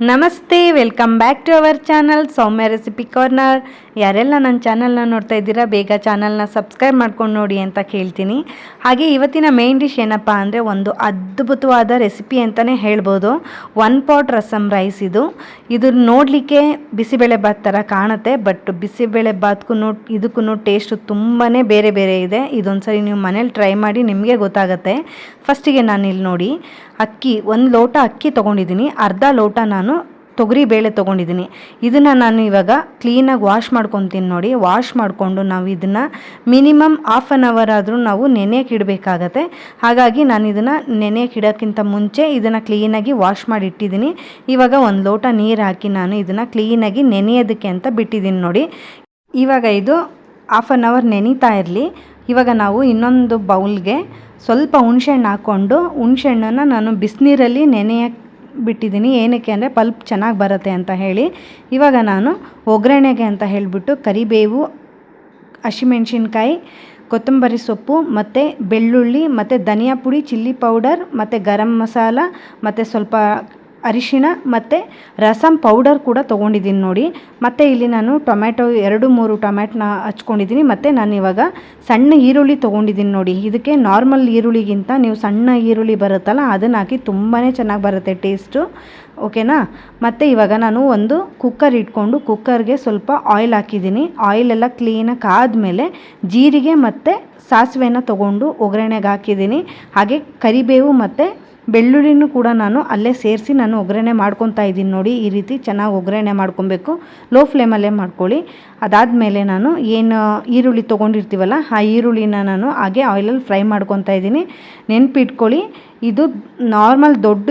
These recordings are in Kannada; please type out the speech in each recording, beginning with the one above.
ನಮಸ್ತೆ, welcome back to our channel Soumya recipe corner. ಯಾರೆಲ್ಲ ನನ್ನ ಚಾನಲ್ನ ನೋಡ್ತಾ ಇದ್ದೀರಾ, ಬೇಗ ಚಾನಲ್ನ ಸಬ್ಸ್ಕ್ರೈಬ್ ಮಾಡ್ಕೊಂಡು ನೋಡಿ ಅಂತ ಕೇಳ್ತೀನಿ. ಹಾಗೆ ಇವತ್ತಿನ ಮೇನ್ ಡಿಶ್ ಏನಪ್ಪ ಅಂದರೆ ಒಂದು ಅದ್ಭುತವಾದ ರೆಸಿಪಿ ಅಂತಲೇ ಹೇಳ್ಬೋದು. ಒನ್ ಪಾಟ್ ರಸಮ್ ರೈಸ್ ಇದು. ಇದು ನೋಡಲಿಕ್ಕೆ ಬಿಸಿಬೇಳೆ ಬಾತ್ ಥರ ಕಾಣುತ್ತೆ ಬಟ್ ಬಿಸಿಬೇಳೆ ಬಾತ್ಗೂ ಇದಕ್ಕೂ ಟೇಸ್ಟು ತುಂಬಾ ಬೇರೆ ಬೇರೆ ಇದೆ. ಇದೊಂದ್ಸರಿ ನೀವು ಮನೇಲಿ ಟ್ರೈ ಮಾಡಿ ನಿಮಗೆ ಗೊತ್ತಾಗುತ್ತೆ. ಫಸ್ಟಿಗೆ ನಾನು ಇಲ್ಲಿ ನೋಡಿ, ಅಕ್ಕಿ, ಒಂದು ಲೋಟ ಅಕ್ಕಿ ತೊಗೊಂಡಿದ್ದೀನಿ. ಅರ್ಧ ಲೋಟ ನಾನು ತೊಗರಿ ಬೇಳೆ ತೊಗೊಂಡಿದ್ದೀನಿ. ಇದನ್ನು ನಾನು ಇವಾಗ ಕ್ಲೀನಾಗಿ ವಾಶ್ ಮಾಡ್ಕೊತೀನಿ ನೋಡಿ. ವಾಶ್ ಮಾಡಿಕೊಂಡು ನಾವು ಇದನ್ನು ಮಿನಿಮಮ್ ಹಾಫ್ ಆನ್ ಅವರ್ ಆದರೂ ನಾವು ನೆನೆಯಕ್ಕೆ ಇಡಬೇಕಾಗತ್ತೆ. ಹಾಗಾಗಿ ನಾನು ಇದನ್ನು ನೆನೆಯಕ್ಕೆ ಇಡೋಕ್ಕಿಂತ ಮುಂಚೆ ಇದನ್ನು ಕ್ಲೀನಾಗಿ ವಾಶ್ ಮಾಡಿ ಇಟ್ಟಿದ್ದೀನಿ. ಇವಾಗ ಒಂದು ಲೋಟ ನೀರು ಹಾಕಿ ನಾನು ಇದನ್ನು ಕ್ಲೀನಾಗಿ ನೆನೆಯೋದಕ್ಕೆ ಅಂತ ಬಿಟ್ಟಿದ್ದೀನಿ ನೋಡಿ. ಇವಾಗ ಇದು ಹಾಫ್ ಆನ್ ಅವರ್ ನೆನೀತಾ ಇರಲಿ. ಇವಾಗ ನಾವು ಇನ್ನೊಂದು ಬೌಲ್ಗೆ ಸ್ವಲ್ಪ ಹುಣ್ಸೆಹಣ್ಣು ಹಾಕ್ಕೊಂಡು ಹುಣ್ಸೆಹಣ್ಣನ್ನು ನಾನು ಬಿಸಿನೀರಲ್ಲಿ ನೆನೆಯಕ್ಕೆ ಬಿಟ್ಟಿದ್ದೀನಿ. ಏನಕ್ಕೆ ಅಂದರೆ ಪಲ್ಪ್ ಚೆನ್ನಾಗಿ ಬರುತ್ತೆ ಅಂತ ಹೇಳಿ. ಇವಾಗ ನಾನು ಒಗ್ಗರಣೆಗೆ ಅಂತ ಹೇಳಿಬಿಟ್ಟು ಕರಿಬೇವು, ಹಸಿಮೆಣ್ಸಿನ್ಕಾಯಿ, ಕೊತ್ತಂಬರಿ ಸೊಪ್ಪು, ಮತ್ತು ಬೆಳ್ಳುಳ್ಳಿ, ಮತ್ತು ಧನಿಯಾ ಪುಡಿ, ಚಿಲ್ಲಿ ಪೌಡರ್, ಮತ್ತು ಗರಂ ಮಸಾಲ, ಮತ್ತು ಸ್ವಲ್ಪ ಅರಿಶಿಣ ಮತ್ತು ರಸಮ್ ಪೌಡರ್ ಕೂಡ ತೊಗೊಂಡಿದ್ದೀನಿ ನೋಡಿ. ಮತ್ತು ಇಲ್ಲಿ ನಾನು ಟೊಮ್ಯಾಟೊ ಎರಡು ಮೂರು ಟೊಮ್ಯಾಟೊನ ಹಚ್ಕೊಂಡಿದ್ದೀನಿ. ಮತ್ತು ನಾನು ಇವಾಗ ಸಣ್ಣ ಈರುಳ್ಳಿ ತೊಗೊಂಡಿದ್ದೀನಿ ನೋಡಿ. ಇದಕ್ಕೆ ನಾರ್ಮಲ್ ಈರುಳ್ಳಿಗಿಂತ ನೀವು ಸಣ್ಣ ಈರುಳ್ಳಿ ಬರುತ್ತಲ್ಲ, ಅದನ್ನು ಹಾಕಿ ತುಂಬಾ ಚೆನ್ನಾಗಿ ಬರುತ್ತೆ ಟೇಸ್ಟು ಓಕೆನಾ ಮತ್ತು ಇವಾಗ ನಾನು ಒಂದು ಕುಕ್ಕರ್ ಇಟ್ಕೊಂಡು ಕುಕ್ಕರ್ಗೆ ಸ್ವಲ್ಪ ಆಯಿಲ್ ಹಾಕಿದ್ದೀನಿ. ಆಯಿಲೆಲ್ಲ ಕ್ಲೀನಾಗಿ ಆದಮೇಲೆ ಜೀರಿಗೆ ಮತ್ತು ಸಾಸಿವೆನ ತಗೊಂಡು ಒಗ್ಗರಣೆಗೆ ಹಾಕಿದ್ದೀನಿ. ಹಾಗೆ ಕರಿಬೇವು ಮತ್ತು ಬೆಳ್ಳುಳ್ಳಿನೂ ಕೂಡ ನಾನು ಅಲ್ಲೇ ಸೇರಿಸಿ ನಾನು ಒಗ್ಗರಣೆ ಮಾಡ್ಕೊತಾ ಇದ್ದೀನಿ ನೋಡಿ, ಈ ರೀತಿ ಚೆನ್ನಾಗಿ ಒಗ್ಗರಣೆ ಮಾಡ್ಕೊಬೇಕು. ಲೋ ಫ್ಲೇಮಲ್ಲೇ ಮಾಡ್ಕೊಳ್ಳಿ. ಅದಾದ ಮೇಲೆ ನಾನು ಏನು ಈರುಳ್ಳಿ ತೊಗೊಂಡಿರ್ತೀವಲ್ಲ, ಆ ಈರುಳ್ಳಿನ ನಾನು ಹಾಗೆ ಆಯಿಲಲ್ಲಿ ಫ್ರೈ ಮಾಡ್ಕೊತಾ ಇದ್ದೀನಿ. ನೆನ್ಪಿಟ್ಕೊಳ್ಳಿ ಇದು ನಾರ್ಮಲ್ ದೊಡ್ಡ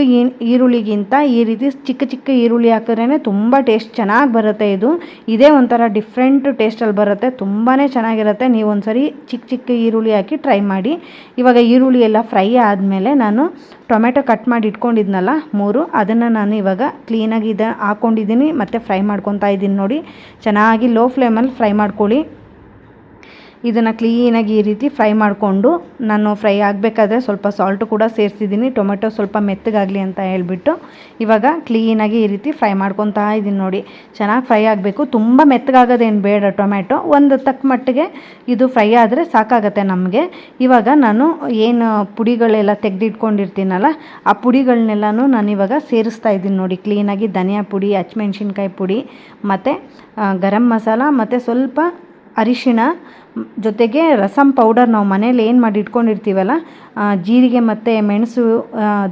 ಈರುಳ್ಳಿಗಿಂತ ಈ ರೀತಿ ಚಿಕ್ಕ ಚಿಕ್ಕ ಈರುಳ್ಳಿ ಹಾಕಿದ್ರೇ ತುಂಬ ಟೇಸ್ಟ್ ಚೆನ್ನಾಗಿ ಬರುತ್ತೆ ಇದು. ಇದೇ ಒಂಥರ ಡಿಫ್ರೆಂಟ್ ಟೇಸ್ಟಲ್ಲಿ ಬರುತ್ತೆ. ತುಂಬಾ ಚೆನ್ನಾಗಿರುತ್ತೆ. ನೀವು ಒಂದ್ಸರಿ ಚಿಕ್ಕ ಚಿಕ್ಕ ಈರುಳ್ಳಿ ಹಾಕಿ ಟ್ರೈ ಮಾಡಿ. ಇವಾಗ ಈರುಳ್ಳಿ ಎಲ್ಲ ಫ್ರೈ ಆದಮೇಲೆ ನಾನು ಟೊಮೆಟೊ ಕಟ್ ಮಾಡಿ ಇಟ್ಕೊಂಡಿದ್ನಲ್ಲ ಮೂರು, ಅದನ್ನು ನಾನು ಇವಾಗ ಕ್ಲೀನಾಗಿ ಇದು ಹಾಕ್ಕೊಂಡಿದ್ದೀನಿ ಮತ್ತು ಫ್ರೈ ಮಾಡ್ಕೊತಾ ಇದ್ದೀನಿ ನೋಡಿ. ಚೆನ್ನಾಗಿ ಲೋ ಫ್ಲೇಮಲ್ಲಿ ಫ್ರೈ ಮಾಡ್ಕೊಳ್ಳಿ. ಇದನ್ನು ಕ್ಲೀನಾಗಿ ಈ ರೀತಿ ಫ್ರೈ ಮಾಡಿಕೊಂಡು ನಾನು ಫ್ರೈ ಆಗಬೇಕಾದ್ರೆ ಸ್ವಲ್ಪ ಸಾಲ್ಟು ಕೂಡ ಸೇರಿಸಿದ್ದೀನಿ. ಟೊಮೆಟೊ ಸ್ವಲ್ಪ ಮೆತ್ತಗಾಗಲಿ ಅಂತ ಹೇಳಿಬಿಟ್ಟು ಇವಾಗ ಕ್ಲೀನಾಗಿ ಈ ರೀತಿ ಫ್ರೈ ಮಾಡ್ಕೊತಾ ಇದ್ದೀನಿ ನೋಡಿ. ಚೆನ್ನಾಗಿ ಫ್ರೈ ಆಗಬೇಕು. ತುಂಬ ಮೆತ್ತಗಾಗೋದೇನು ಬೇಡ ಟೊಮೆಟೊ ಒಂದು ತಕ್ಕ ಮಟ್ಟಿಗೆ ಇದು ಫ್ರೈ ಆದರೆ ಸಾಕಾಗತ್ತೆ ನಮಗೆ. ಇವಾಗ ನಾನು ಏನು ಪುಡಿಗಳೆಲ್ಲ ತೆಗೆದಿಟ್ಕೊಂಡಿರ್ತೀನಲ್ಲ, ಆ ಪುಡಿಗಳನ್ನೆಲ್ಲನೂ ನಾನು ಇವಾಗ ಸೇರಿಸ್ತಾ ಇದ್ದೀನಿ ನೋಡಿ. ಕ್ಲೀನಾಗಿ ಧನಿಯಾ ಪುಡಿ, ಹಚ್ಮೆಣ್ಸಿನ್ಕಾಯಿ ಪುಡಿ, ಮತ್ತು ಗರಂ ಮಸಾಲ, ಮತ್ತು ಸ್ವಲ್ಪ ಅರಿಶಿಣ ಜೊತೆಗೆ ರಸಂ ಪೌಡರ್ ನಾವು ಮನೇಲಿ ಏನು ಮಾಡಿ ಇಟ್ಕೊಂಡಿರ್ತೀವಲ್ಲ ಜೀರಿಗೆ ಮತ್ತು ಮೆಣಸು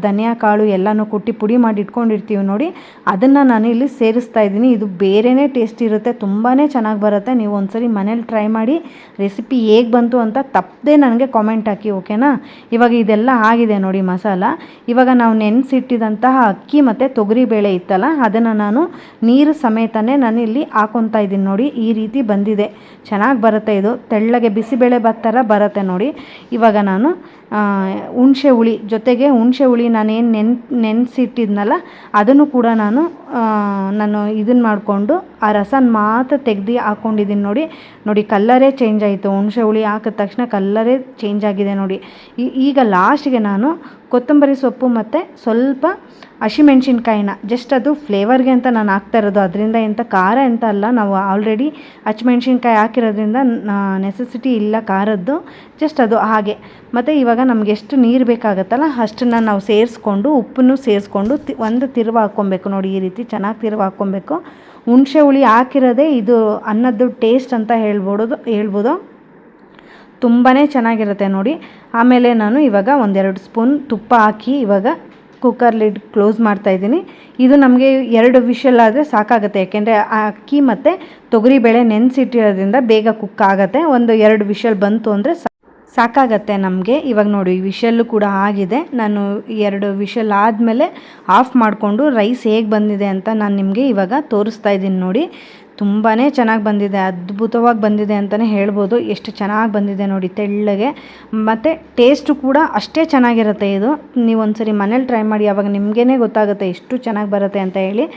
ಧನಿಯಾ ಕಾಳು ಎಲ್ಲನೂ ಕುಟ್ಟಿ ಪುಡಿ ಮಾಡಿ ಇಟ್ಕೊಂಡಿರ್ತೀವಿ ನೋಡಿ, ಅದನ್ನು ನಾನು ಇಲ್ಲಿ ಸೇರಿಸ್ತಾ ಇದ್ದೀನಿ. ಇದು ಬೇರೆಯೇ ಟೇಸ್ಟ್ ಇರುತ್ತೆ ತುಂಬಾ ಚೆನ್ನಾಗಿ ಬರುತ್ತೆ. ನೀವು ಒಂದ್ಸರಿ ಮನೇಲಿ ಟ್ರೈ ಮಾಡಿ ರೆಸಿಪಿ ಹೇಗೆ ಬಂತು ಅಂತ ತಪ್ಪದೆ ನನಗೆ ಕಾಮೆಂಟ್ ಹಾಕಿ ಓಕೆನಾ ಇವಾಗ ಇದೆಲ್ಲ ಆಗಿದೆ ನೋಡಿ ಮಸಾಲ. ಇವಾಗ ನಾವು ನೆನೆಸಿಟ್ಟಿದಂತಹ ಅಕ್ಕಿ ಮತ್ತು ತೊಗರಿ ಬೇಳೆ ಇತ್ತಲ್ಲ, ಅದನ್ನು ನಾನು ನೀರು ಸಮೇತನೇ ನಾನು ಇಲ್ಲಿ ಹಾಕೊತಾ ಇದ್ದೀನಿ ನೋಡಿ, ಈ ರೀತಿ ಬಂದಿದೆ. ಚೆನ್ನಾಗಿ ಬರುತ್ತೆ ಇದು. ತೆಳ್ಳಗೆ ಬಿಸಿಬೇಳೆ ಥರ ಬರುತ್ತೆ ನೋಡಿ. ಇವಾಗ ನಾನು ಹುಣಸೆ ಹುಳಿ ಜೊತೆಗೆ ಹುಣ್ಸೆ ಹುಳಿ ನಾನೇನು ನೆನ್, ನೆನೆಸಿಟ್ಟಿದ್ನಲ್ಲ, ಅದನ್ನು ಕೂಡ ನಾನು ನಾನು ಇದನ್ನ ಮಾಡಿಕೊಂಡು ಆ ರಸನ ಮಾತ್ರ ತೆಗ್ದು ಹಾಕ್ಕೊಂಡಿದ್ದೀನಿ ನೋಡಿ ನೋಡಿ ಕಲ್ಲರೇ ಚೇಂಜ್ ಆಯಿತು. ಹುಣಸೆ ಹುಳಿ ಹಾಕಿದ ತಕ್ಷಣ ಕಲ್ಲರೇ ಚೇಂಜ್ ಆಗಿದೆ ನೋಡಿ. ಈಗ ಲಾಸ್ಟಿಗೆ ನಾನು ಕೊತ್ತಂಬರಿ ಸೊಪ್ಪು ಮತ್ತು ಸ್ವಲ್ಪ ಹಸಿಮೆಣ್ಸಿನ್ಕಾಯಿನ ಜಸ್ಟ್ ಅದು ಫ್ಲೇವರ್ಗೆ ಅಂತ ನಾನು ಹಾಕ್ತಾ ಇರೋದು. ಅದರಿಂದ ಎಂಥ ಖಾರ ಅಂತ ಅಲ್ಲ, ನಾವು ಆಲ್ರೆಡಿ ಹಸಿಮೆಣ್ಸಿನ್ಕಾಯಿ ಹಾಕಿರೋದ್ರಿಂದ ನೆಸೆಸಿಟಿ ಇಲ್ಲ ಖಾರದ್ದು ಜಸ್ಟ್ ಅದು ಹಾಗೆ. ಮತ್ತು ಇವಾಗ ನಮ್ಗೆ ಎಷ್ಟು ನೀರು ಬೇಕಾಗುತ್ತಲ್ಲ ಅಷ್ಟನ್ನು ನಾವು ಸೇರಿಸ್ಕೊಂಡು, ಉಪ್ಪನ್ನು ಸೇರಿಸ್ಕೊಂಡು ತಿ, ಒಂದು ತಿರುವು ಹಾಕ್ಕೊಬೇಕು. ನೋಡಿ ಈ ರೀತಿ ಚೆನ್ನಾಗಿ ತಿರುವು ಹಾಕ್ಕೊಬೇಕು. ಹುಣಸೆ ಹುಳಿ ಹಾಕಿರೋದೇ ಇದು ಅನ್ನದ್ದು ಟೇಸ್ಟ್ ಅಂತ ಹೇಳ್ಬೋದು ಹೇಳ್ಬೋದು. ತುಂಬಾ ಚೆನ್ನಾಗಿರುತ್ತೆ ನೋಡಿ. ಆಮೇಲೆ ನಾನು ಇವಾಗ ಒಂದೆರಡು ಸ್ಪೂನ್ ತುಪ್ಪ ಹಾಕಿ ಇವಾಗ ಕುಕ್ಕರ್ ಲಿಡ್ ಕ್ಲೋಸ್ ಮಾಡ್ತಾಯಿದ್ದೀನಿ ಇದು ನಮಗೆ ಎರಡು ವಿಷಲ್ ಆದರೆ ಸಾಕಾಗುತ್ತೆ. ಯಾಕೆಂದರೆ ಅಕ್ಕಿ ಮತ್ತು ತೊಗರಿಬೇಳೆ ನೆನೆಸಿಟ್ಟಿರೋದ್ರಿಂದ ಬೇಗ ಕುಕ್ ಆಗುತ್ತೆ. ಒಂದು ಎರಡು ವಿಷಲ್ ಬಂತು ಅಂದರೆ ಸಾಕಾಗತ್ತೆ ನಮಗೆ. ಇವಾಗ ನೋಡಿ ವಿಷಲ್ಲು ಕೂಡ ಆಗಿದೆ. ನಾನು ಎರಡು ವಿಷಲ್ ಆದಮೇಲೆ ಆಫ್ ಮಾಡಿಕೊಂಡು ರೈಸ್ ಹೇಗೆ ಬಂದಿದೆ ಅಂತ ನಾನು ನಿಮಗೆ ಇವಾಗ ತೋರಿಸ್ತಾ ಇದ್ದೀನಿ ನೋಡಿ. ತುಂಬಾ ಚೆನ್ನಾಗಿ ಬಂದಿದೆ, ಅದ್ಭುತವಾಗಿ ಬಂದಿದೆ ಅಂತಲೇ ಹೇಳ್ಬೋದು. ಎಷ್ಟು ಚೆನ್ನಾಗಿ ಬಂದಿದೆ ನೋಡಿ ತೆಳ್ಳಗೆ. ಮತ್ತು ಟೇಸ್ಟು ಕೂಡ ಅಷ್ಟೇ ಚೆನ್ನಾಗಿರುತ್ತೆ ಇದು. ನೀವು ಒಂದ್ಸರಿ ಮನೇಲಿ ಟ್ರೈ ಮಾಡಿ, ಅವಾಗ ನಿಮಗೇ ಗೊತ್ತಾಗುತ್ತೆ ಎಷ್ಟು ಚೆನ್ನಾಗಿ ಬರುತ್ತೆ ಅಂತ ಹೇಳಿ.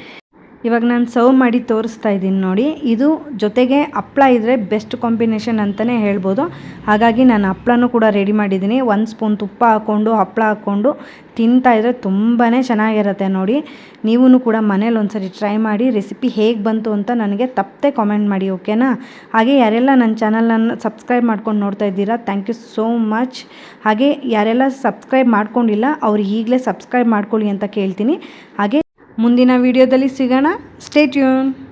ಇವಾಗ ನಾನು ಸರ್ವ್ ಮಾಡಿ ತೋರಿಸ್ತಾ ಇದ್ದೀನಿ ನೋಡಿ. ಇದು ಜೊತೆಗೆ ಹಪ್ಳ ಇದ್ದರೆ ಬೆಸ್ಟ್ ಕಾಂಬಿನೇಷನ್ ಅಂತಲೇ ಹೇಳ್ಬೋದು. ಹಾಗಾಗಿ ನಾನು ಹಪ್ಳನೂ ಕೂಡ ರೆಡಿ ಮಾಡಿದ್ದೀನಿ. ಒಂದು ಸ್ಪೂನ್ ತುಪ್ಪ ಹಾಕ್ಕೊಂಡು ಹಪ್ಪಳ ಹಾಕ್ಕೊಂಡು ತಿಂತಾ ಇದ್ದರೆ ತುಂಬಾ ಚೆನ್ನಾಗಿರುತ್ತೆ ನೋಡಿ. ನೀವೂ ಕೂಡ ಮನೇಲಿ ಒಂದ್ಸರಿ ಟ್ರೈ ಮಾಡಿ ರೆಸಿಪಿ ಹೇಗೆ ಬಂತು ಅಂತ ನನಗೆ ತಪ್ಪದೆ ಕಾಮೆಂಟ್ ಮಾಡಿ ಓಕೆನಾ ಹಾಗೆ ಯಾರೆಲ್ಲ ನನ್ನ ಚಾನಲನ್ನು ಸಬ್ಸ್ಕ್ರೈಬ್ ಮಾಡ್ಕೊಂಡು ನೋಡ್ತಾ ಇದ್ದೀರಾ ಥ್ಯಾಂಕ್ ಯು ಸೋ ಮಚ್ ಹಾಗೆ ಯಾರೆಲ್ಲ ಸಬ್ಸ್ಕ್ರೈಬ್ ಮಾಡ್ಕೊಂಡಿಲ್ಲ, ಅವ್ರು ಈಗಲೇ ಸಬ್ಸ್ಕ್ರೈಬ್ ಮಾಡ್ಕೊಳ್ಳಿ ಅಂತ ಕೇಳ್ತೀನಿ. ಹಾಗೆ ಮುಂದಿನ ವಿಡಿಯೋದಲ್ಲಿ ಸಿಗೋಣ. Stay tune